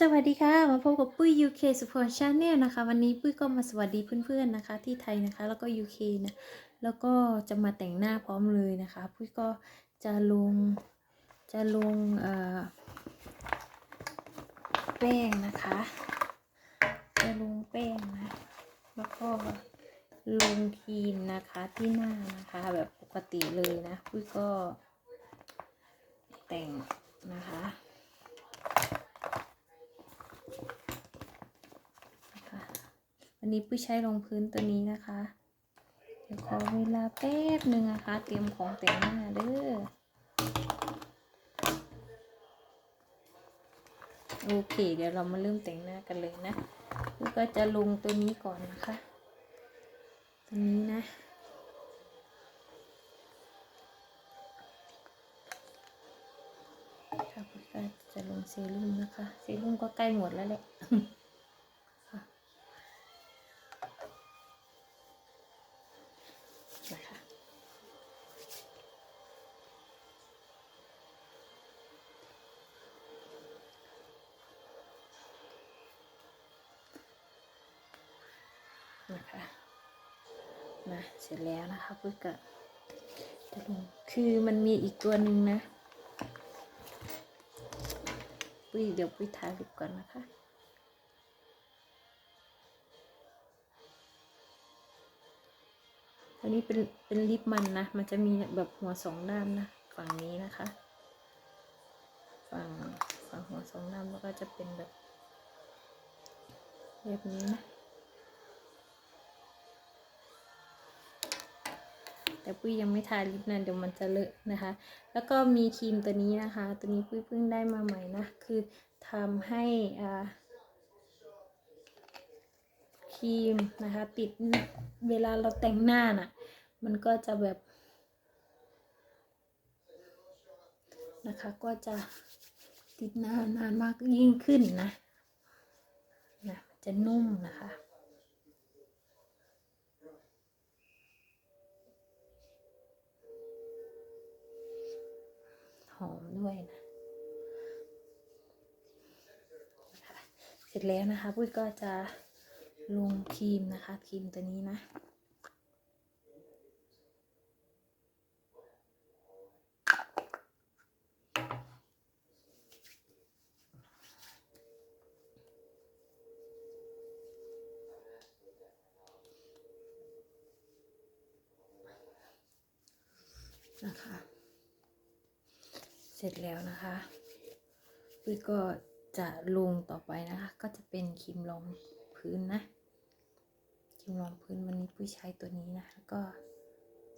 สวัสดีค่ะ มาพบกับปุ้ย UK Support Channel นะคะ วันนี้ปุ้ยก็มาสวัสดีเพื่อนๆนะคะ ที่ไทยนะคะ แล้วก็ UK นะแล้วก็จะมาแต่งหน้าพร้อมเลยนะคะ ปุ้ยก็จะลงจะลงเอ่อแป้งนะคะ จะลงแป้งนะ แล้วก็ลงครีมนะคะที่หน้านะคะแบบปกติเลยนะ ปุ้ยก็แต่งนะคะ วันนี้ปุ้ยใช้รองพื้นตัวนี้นะคะ เดี๋ยวขอเวลาแป๊บหนึ่งนะคะ เตรียมของแต่งหน้าเด้อโอเค เดี๋ยวเรามาเริ่มแต่งหน้ากันเลยนะปุ้ยก็จะลงตัวนี้ก่อนนะคะ ตัวนี้นะค่ะปุ้ยก็จะลงเซรุ่มนะคะ เซรุ่มก็ใกล้หมดแล้วแหละนะคะนะคะ นะเสร็จแล้วนะคะปุ้ยก็จะลงคือมันมีอีกตัวหนึ่งนะปุ้ยเดี๋ยวปุ้ยทาลิปก่อนนะคะอันนี้เป็นเป็นลิปมันนะ มันจะมีแบบหัวสองด้านนะ ฝั่งนี้นะคะ ฝั่งฝั่งหัวสองด้านแล้วก็จะเป็นแบบแบบนี้นะ แต่ปุ้ยยังไม่ทาลิปนะเดี๋ยวมันจะเลอะนะคะ แล้วก็มีครีมตัวนี้นะคะ ตัวนี้ปุ้ยเพิ่งได้มาใหม่นะคือทำให้อ่าครีมนะคะ ติดเวลาเราแต่งหน้าน่ะ มันก็จะแบบ นะคะก็จะติดหน้านานมากยิ่งขึ้นนะนะจะนุ่มนะคะ อมด้วยนะเสร็จแล้วนะคะปุ้ยก็จะลงครีมนะคะ ครีมตัวนี้นะนะคะ ร็จแล้วนะคะปุ้ยก็จะลงต่อไปนะคะ ก็จะเป็นครีมรองพื้นนะครีมรองพื้นวันนี้ปุ้ยใช้ตัวนี้นะแล้วก็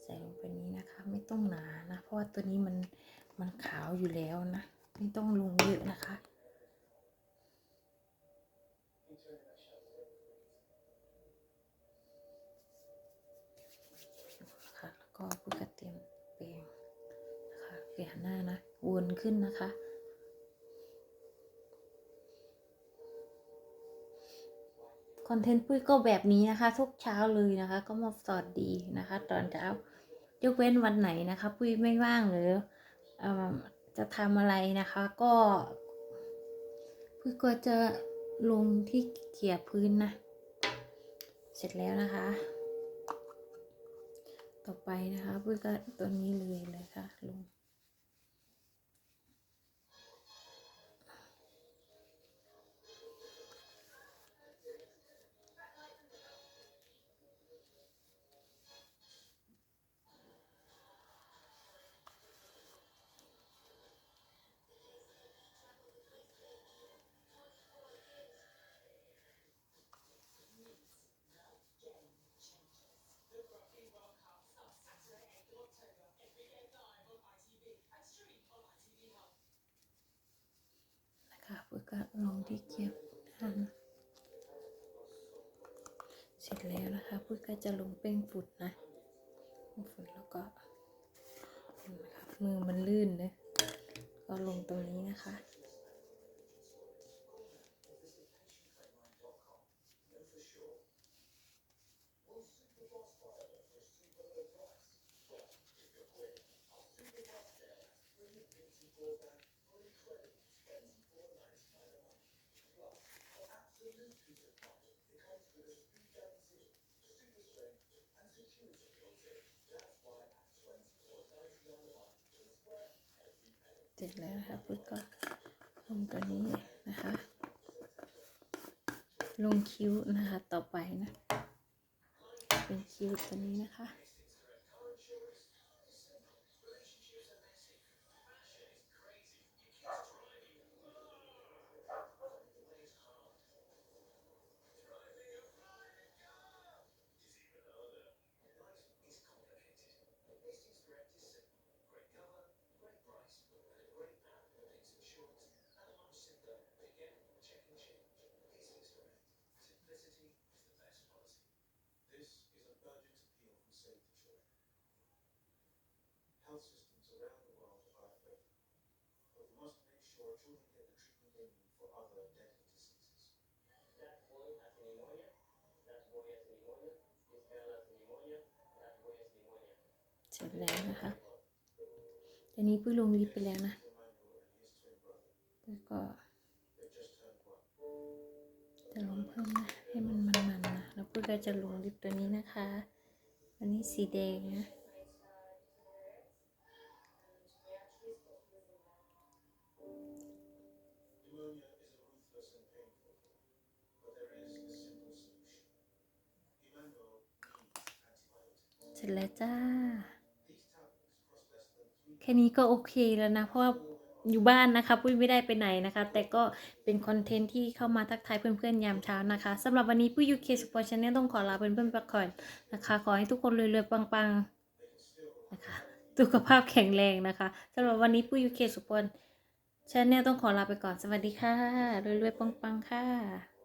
ใส่ลงไปนี้นะคะ ไม่ต้องหนานะ เพราะว่าตัวนี้มันมันขาวอยู่แล้วนะ ไม่ต้องลงเยอะนะคะค่ะ นขึ้นนะคะ คอนเทนต์ปุ้ยก็แบบนี้นะคะ ทุกเช้าเลยนะคะ ก็มาสอดดีนะคะ ตอนเช้ายกเว้นวันไหนนะคะ ปุ้ยไม่ว่างหรือเอ่อจะทำอะไรนะคะ ก็ ปุ้ยก็จะลงที่เขี่ยพื้นนะ เสร็จแล้วนะคะต่อไปนะคะ ปุ้ยก็ตัวนี้เลยเลยค่ะลง นะคะปุ้ยก็ลงที่เกียบด้านเสร็จแล้วนะคะปุ้ยก็จะลงแป้งฝุ่นนะฝุ่นแล้วก็มือมันลื่นเลยก็ลงตรงนี้นะคะ เสร็จแล้วนะคะปุ๊บก็ลงตัวนี้นะคะ ลงคิ้วนะคะต่อไปนะ เป็นคิ้วตัวนี้นะคะ Health systems around the world are failing, but we must make sure children get the treatment they need for other deadly diseases. That boy has pneumonia. That boy has pneumonia. This girl has pneumonia. That boy has pneumonia. เสร็จแล้วนะคะตอนนี้ปุ้ยลงลิฟต์ไปแล้วนะ Emmanuel and his twin brother, แล้วก็ they just turned one. จะลงเพิ่มนะ ให้มันมันๆนะ แล้วปุ้ยก็จะลงลิฟต์ตัวนี้นะคะ อันนี้สีแดงนะ เสร็จแล้วจ้า แค่นี้ก็โอเคแล้วนะ เพราะว่าอยู่บ้านนะคะปุ้ยไม่ได้ไปไหนนะคะ แต่ก็เป็นคอนเทนต์ที่เข้ามาทักทายเพื่อนๆยามเช้านะคะสำหรับวันนี้ปุ้ยยูเคสปอร์ชแนลต้องขอลาเพื่อนๆไปก่อนนะคะ ขอให้ทุกคนรวยๆปังๆนะคะสุขภาพแข็งแรงนะคะสำหรับวันนี้ปุ้ยยูเคสปอร์ชแนลต้องขอลาไปก่อนสวัสดีค่ะรวยๆปังๆค่ะ